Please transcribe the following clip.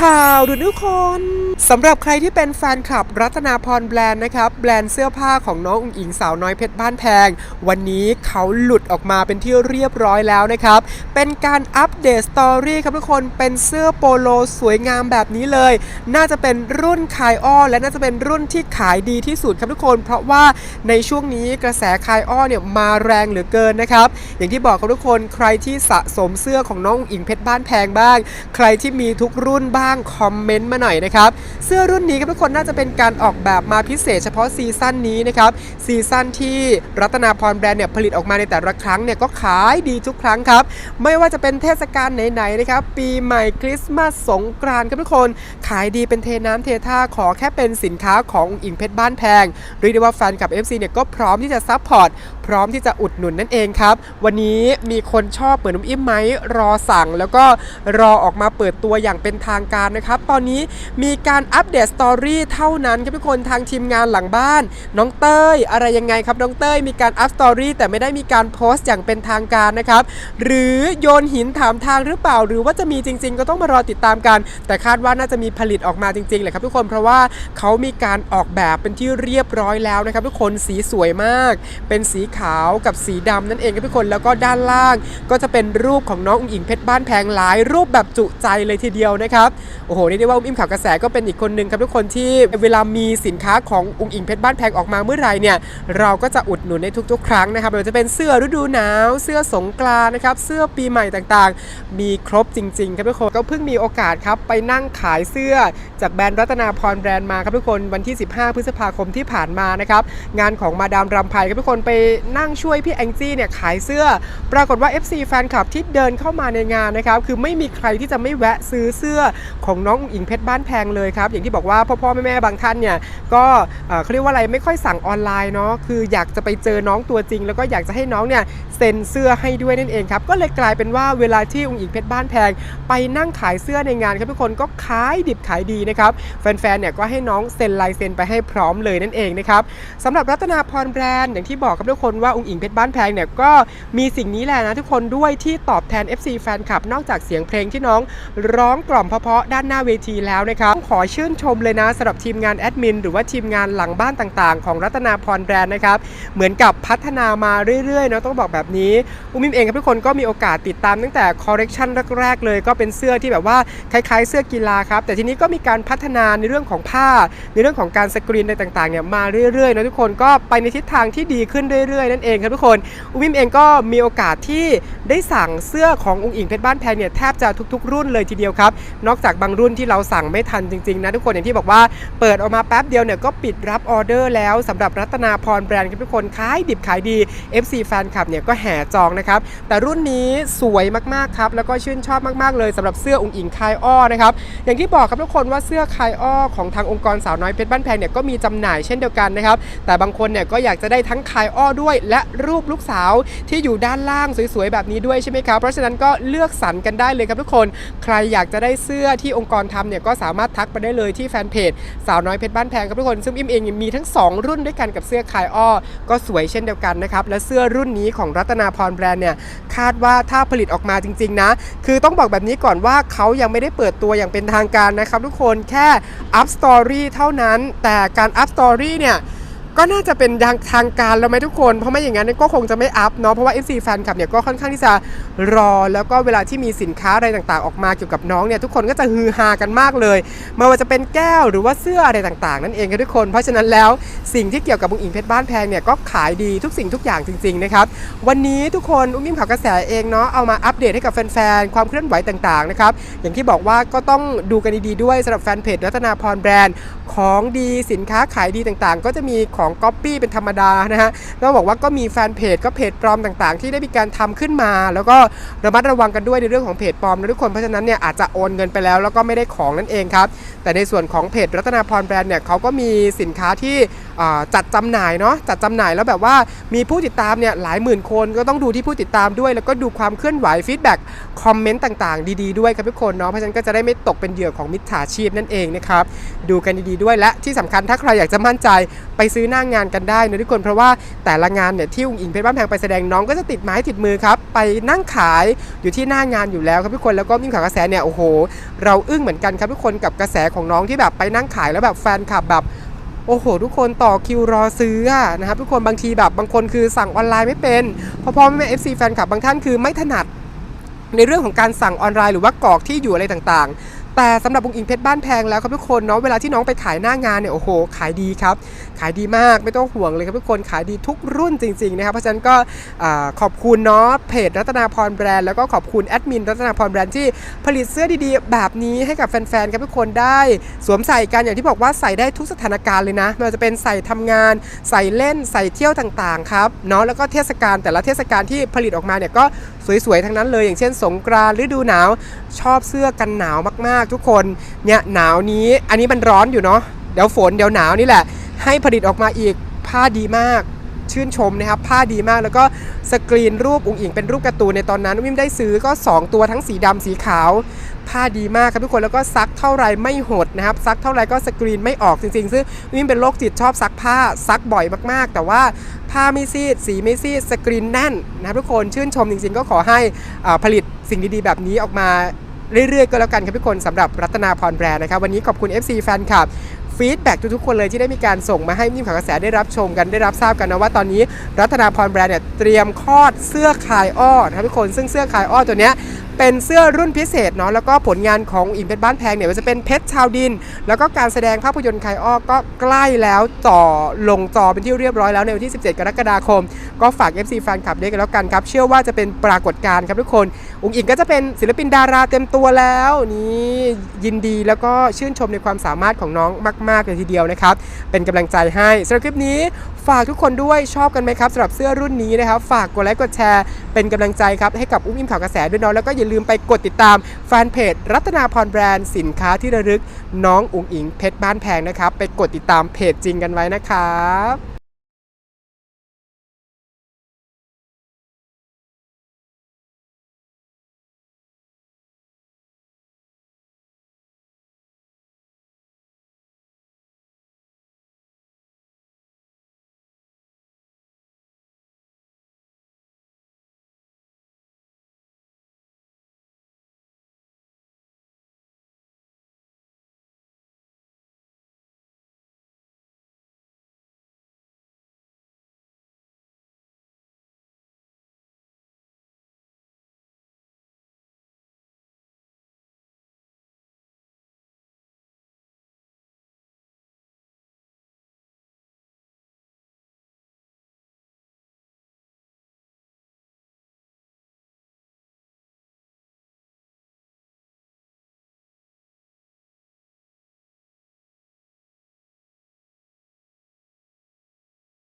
ข่าวดูทุกคนสำหรับใครที่เป็นแฟนคลับรัตนาพรแบรนด์นะครับ แบรนด์เสื้อผ้าของน้องอุ๋งอิงสาวน้อยเพชรบ้านแพง วันนี้เขาหลุดออกมาเป็นที่เรียบร้อยแล้วนะครับ เป็นการอัปเดตสตอรี่ครับทุกคนเป็นเสื้อโปโลสวยงามแบบนี้เลย น่าจะเป็นรุ่นคายอ้อและน่าจะเป็นรุ่นที่ขายดีที่สุดครับทุกคน เพราะว่าในช่วงนี้กระแสคายอ้อเนี่ยมาแรงเหลือเกินนะครับอย่างที่บอกครับทุกคนใครที่สะสมเสื้อของน้องอุ๋งอิงเพชรบ้านแพงบ้าง ใครที่มีทุกรุ่นบ้างคอมเมนต์มาหน่อยนะครับเสื้อรุ่นนี้ครับทุกคนน่าจะเป็นการออกแบบมาพิเศษเฉพาะซีซั่นนี้นะครับซีซั่นที่รัตนาพรแบรนด์เนี่ยผลิตออกมาในแต่ละครั้งเนี่ยก็ขายดีทุกครั้งครับ ไม่ว่าจะเป็นเทศกาลไหนๆนะครับปีใหม่คริสต์มาสสงกรานต์ครับทุกคน ขายดีเป็นเทน้ำเทท่าขอแค่เป็นสินค้าของอุ๋งอิงเพชรบ้านแพงเรียกได้ว่าแฟนกับ FC เนี่ยก็พร้อมที่จะซัพพอร์ต พร้อมที่จะอุดหนุนนั่นเองครับ วันนี้มีคนชอบเหมือนน้ำอิ่มไหมรอสั่ง แล้วก็รอออกมาเปิดตัวอย่างเป็นทางการนะครับ ตอนนี้มีการอัปเดตสตอรี่เท่านั้นครับทุกคนทางทีมงานหลังบ้าน น้องเต้ย อะไรยังไงครับน้องเต้ยมีการอัพสตอรี่แต่ไม่ได้มีการโพสต์อย่างเป็นทางการนะครับ หรือโยนหินถามทางหรือเปล่า หรือว่าจะมีจริง ๆ ก็ต้องมารอติดตามกัน แต่คาดว่าน่าจะมีผลิตออกมาจริงๆแหละครับทุกคนเพราะว่าเขามีการออกแบบเป็นที่เรียบร้อยแล้วนะครับ ทุกคนสีสวยมาก เป็นสีขาวกับสีดำนั่นเองครับทุกคนแล้วก็ด้านล่าง ก็จะเป็นรูปของน้องอุ๋งอิงเพชรบ้านแพงหลายรูปแบบจุใจเลยทีเดียวนะครับโอ้โหเรียกได้ว่าอุ้มอิ่มข่าวกระแสก็เป็นอีกคนหนึ่งครับทุกคนที่เวลามีสินค้าของอุ๋งอิงเพชรบ้านแพงออกมาเมื่อไรเนี่ยเราก็จะอุดหนุนในทุก ๆ ครั้งนะครับไม่ว่าจะเป็นเสื้อฤดูหนาว เสื้อสงกรานนะครับเสื้อปีใหม่ต่างๆ มีครบจริงๆครับทุกคนก็เพิ่งมีโอกาสครับไปนั่งขายเสื้อจากแบรนด์รัตนาพรแบรนด์มาครับทุกคนวันที่ 15 พฤษภาคมที่ผ่านมานะครับงานของมาดามรำไพครับทุกคนไปนั่งช่วยพี่แองจี้เนี่ยขายเสื้อ ปรากฏว่า FC แฟนคลับที่เดินเข้ามาในงานนะครับคือไม่มีใครที่จะไม่แวะซื้อเสื้อของน้องอุ๋งอิงเพชรบ้านแพงเลยครับอย่างที่บอกว่าพ่อพ่อแม่แม่บางท่านเนี่ยก็เอ่อเขาเรียกว่าอะไรไม่ค่อยสั่งออนไลน์เนาะคืออยากจะไปเจอน้องตัวจริง แล้วก็อยากจะให้น้องเนี่ยเซ็นเสื้อให้ด้วยนั่นเองครับก็เลยกลายเป็นว่าเวลาที่อุ๋งอิงเพชรบ้านแพง ไปนั่งขายเสื้อในงานครับทุกคนก็ขายดิบขายดีนะครับแฟนๆเนี่ยก็ให้น้องเซ็นลายเซ็นไปให้พร้อมเลยนั่นเองนะครับสำหรับรัตนาพรแบรนด์อย่างที่บอกครับทุกคนว่าอุ๋งอิงเพชรบ้านแพงเนี่ยก็มีสิ่งนี้แหละนะทุกคนด้วยที่ตอบแทน FC แฟนคลับ นอกจากเสียงเพลงที่น้องร้องกล่อมเพาะๆด้านหน้าเวทีแล้วนะครับต้องขอชื่นชมเลยนะสำหรับทีมงานแอดมินหรือว่าทีมงานหลังบ้านต่างๆ ของรัตนาพรแบรนด์นะครับเหมือนกับพัฒนามาเรื่อยๆเนะต้องบอกแบบนี้อุ้มิมเองครับทุกคนก็มีโอกาสติดตามตั้งแต่คอร์เรคชันแรกๆเลย ก็เป็นเสื้อที่แบบว่าคล้ายๆ เสื้อกีฬาครับแต่ทีนี้ก็มีการพัฒนาในเรื่องของผ้า ในเรื่องของการสกรีนอะไรต่างๆเนี่ยมาเรื่อยๆนะทุกคนก็ไปในทิศทางที่ดีขึ้นเรื่อยๆ นั่นเองครับทุกคนอุ้มอิมเองก็มีโอกาสที่ได้สั่งเสื้อขององค์อิงเพชรบ้านแพงเนี่ยแทบจะทุกๆ รุ่นเลยทีเดียวครับ นอกจากบางรุ่นที่เราสั่งไม่ทันจริงๆนะทุกคนอย่างที่บอกว่าเปิดออกมาแป๊บเดียวเนี่ยก็ปิดรับออเดอร์แล้วสำหรับรัตนาพรแบรนด์ครับทุกคนขายดิบขายดี FC แฟนคลับเนี่ยก็แห่จองนะครับแต่รุ่นนี้สวยมากๆครับแล้วก็ชื่นชอบมากๆเลยสำหรับเสื้อองค์อิงคายอ้อนะครับอย่างที่บอกครับทุกคนว่าเสื้อคายอ้อของทางองค์กรสาวน้อยเพชรบ้านแพงเนี่ยก็มีจำหน่ายเช่นเดียวกันนะครับแต่บางคนเนี่ยก็อยากจะได้ทั้งคายอ้อด้วย และรูปลูกสาวที่อยู่ด้านล่างสวยๆแบบนี้ด้วยใช่ไหมครับเพราะฉะนั้นก็เลือกสรรกันได้เลยครับทุกคน ใครอยากจะได้เสื้อที่องค์กรทำเนี่ยก็สามารถทักไปได้เลยที่แฟนเพจสาวน้อยเพชรบ้านแพงครับทุกคนซึ่งอิมเองมีทั้ง 2 รุ่นด้วยกันกับเสื้อคายอ้อก็สวยเช่นเดียวกันนะครับและเสื้อรุ่นนี้ของรัตนาพรแบรนด์เนี่ยคาดว่าถ้าผลิตออกมาจริง ๆ นะ คือต้องบอกแบบนี้ก่อนว่าเขายังไม่ได้เปิดตัวอย่างเป็นทางการนะครับทุกคนแค่อัพสตอรี่เท่านั้น แต่การอัพสตอรี่เนี่ย ก็น่าจะเป็นทางทางการแล้วไหมทุกคน เพราะไม่อย่างนั้นก็คงจะไม่อัพเนาะเพราะว่า FC แฟนคลับเนี่ยก็ค่อนข้างที่จะรอ แล้วก็เวลาที่มีสินค้าอะไรต่างๆ ออกมาเกี่ยวกับน้องเนี่ยทุกคนก็จะฮือฮากันมากเลยไม่ว่าจะเป็นแก้วหรือว่าเสื้ออะไรต่างๆ นั่นเองทุกคน เพราะฉะนั้นแล้วสิ่งที่เกี่ยวกับบุงอิงเพชรบ้านแพงเนี่ยก็ขายดีทุกสิ่งทุกอย่างจริงๆนะครับวันนี้ทุกคนอุ้มอิ่มข่าวกระแสเองเนาะเอามาอัปเดตให้กับแฟนๆความเคลื่อนไหวต่างๆนะครับอย่างที่บอกว่าก็ต้องดูกันดีๆด้วยสำหรับแฟนเพจรัตนาพรแบรนด์ของดีสินค้าขายดีต่างๆ ก็จะมีของของ Copy เป็นธรรมดานะฮะต้องบอกว่าก็มีแฟนเพจก็เพจปลอมต่างๆ ที่ได้มีการทำขึ้นมา แล้วก็ระมัดระวังกันด้วยในเรื่องของเพจปลอมนะทุกคนเพราะฉะนั้นเนี่ยอาจจะโอนเงินไปแล้วแล้วก็ไม่ได้ของนั่นเองครับแต่ในส่วนของเพจรัตนาพรแบรนด์เนี่ยเขาก็มีสินค้าที่ จัดจำหน่ายเนาะจัดจำหน่ายแล้วแบบว่ามีผู้ติดตามเนี่ยหลายหมื่นคนก็ต้องดูที่ผู้ติดตามด้วย แล้วก็ดูความเคลื่อนไหวฟีดแบ็กคอมเมนต์ต่างๆ ดีๆด้วยครับทุกคนเนาะเพราะฉะนั้นก็จะได้ไม่ตกเป็นเหยื่อของมิจฉาชีพนั่นเองนะครับดูกันดีๆด้วยและที่สำคัญถ้าใครอยากจะมั่นใจไปซื้อหน้างานกันได้นะทุกคนเพราะว่าแต่ละงานเนี่ยที่อุ้งอิงเพชรบ้านแพงไปแสดงน้องก็จะติดไม้ติดมือครับไปนั่งขายอยู่ที่หน้างานอยู่แล้วครับทุกคนแล้วก็ยิ่งข่าวกระแสเนี่ยโอ้โห เราอึ้งเหมือนกันครับทุกคนกับกระแสของน้องที่แบบไปนั่งขายแล้วแบบแฟนคลับแบบ โอ้โห ทุกคนต่อคิวรอซื้ออนะครับทุกคนบางทีแบบบางคนคือสั่งออนไลน์ไม่เป็นเพราะพ่อแม่เอฟซีแฟนคลับบางท่านคือไม่ถนัดในเรื่องของการสั่งออนไลน์หรือว่ากรอกที่อยู่อะไรต่างๆ แต่สำหรับบุงอิงเพชรบ้านแพงแล้วครับทุกคนเนาะเวลาที่น้องไปขายหน้างานเนี่ยโอ้โห ขายดีครับ ขายดีมากไม่ต้องห่วงเลยครับทุกคนขายดีทุกรุ่นจริงๆนะครับเพราะฉะนั้นก็ขอบคุณเนาะเพจรัตนาพรแบรนด์แล้วก็ขอบคุณแอดมินรัตนาพรแบรนด์ที่ผลิตเสื้อดีๆ แบบนี้ให้กับแฟนๆครับทุกคนได้สวมใส่กันอย่างที่บอกว่าใส่ได้ทุกสถานการณ์เลยนะไม่ว่าจะเป็นใส่ทำงาน ใส่เล่นใส่เที่ยวต่างๆครับเนาะแล้วก็เทศกาลแต่ละเทศกาลที่ผลิตออกมาเนี่ยก็สวยๆทั้งนั้นเลย อย่างเช่น สงกรานต์ฤดูหนาวชอบเสื้อกันหนาวมากทุกคนเนี่ยหนาวนี้อันนี้มันร้อนอยู่เนาะเดี๋ยวฝนเดี๋ยวหนาวนี่แหละ ให้ผลิตออกมาอีกผ้าดีมากชื่นชมนะครับ ผ้าดีมากแล้วก็สกรีนรูปอุ๋งอิงเป็นรูปการ์ตูนในตอนนั้นวิมได้ซื้อก็ 2 ตัวทั้งสีดำสีขาว ผ้าดีมากครับทุกคนแล้วก็ซักเท่าไรไม่หดนะครับ ซักเท่าไรก็สกรีนไม่ออกจริงๆ ซึ่งวิมเป็นโรคจิตชอบซักผ้าซักบ่อยมากๆ แต่ว่าผ้าไม่ซีด สีไม่ซีด สกรีนแน่นนะครับทุกคนชื่นชมจริงๆ ก็ขอให้ผลิตสิ่งดีๆ แบบนี้ออกมา เรื่อยๆ ก็แล้วกันครับทุกคนสำหรับรัตนาพรแบรนด์นะครับวันนี้ขอบคุณ FC แฟนคลับฟีดแบ็กทุกๆคนเลยที่ได้มีการส่งมาให้นิ่มข่าวกระแสได้รับชมกันได้รับทราบกันนะว่าตอนนี้รัตนาพรแบรนด์เนี่ยเตรียมคลอดเสื้อคลายอ้อนะครับทุกคนซึ่งเสื้อคลายอ้อตัวเนี้ย เป็นเสื้อรุ่นพิเศษเนาะแล้วก็ผลงานของอิมเพชรบ้านแพงเนี่ยมันจะเป็นเพชรชาวดิน แล้วก็การแสดงภาพยนตร์คอ้อก็ใกล้แล้วต่อลงจอเป็นที่เรียบร้อยแล้วในวันที่ 17 กรกฎาคม ก็ฝาก FC แฟนคลับด้วยกันแล้วกันครับ เชื่อว่าจะเป็นปรากฏการณ์ครับทุกคน อุ๋งอิงก็จะเป็นศิลปินดาราเต็มตัวแล้วนี่ยินดีแล้วก็ชื่นชมในความสามารถของน้องมากๆเลยทีเดียวนะครับ เป็นกำลังใจให้สำหรับคลิปนี้ฝากทุกคนด้วยชอบกันไหมครับสำหรับเสื้อรุ่นนี้นะครับฝากกดไลค์กดแชร์เป็นกำลังใจครับให้กับอุ้มอิมข่าวกระแสด้วยเนาะแล้วก็อย่าลืมไปกดติดตามแฟนเพจรัตนาพรแบรนด์สินค้าที่ระลึกน้องอุ๋งอิงเพชรบ้านแพงนะครับ ไปกดติดตามเพจจริงกันไว้นะครับ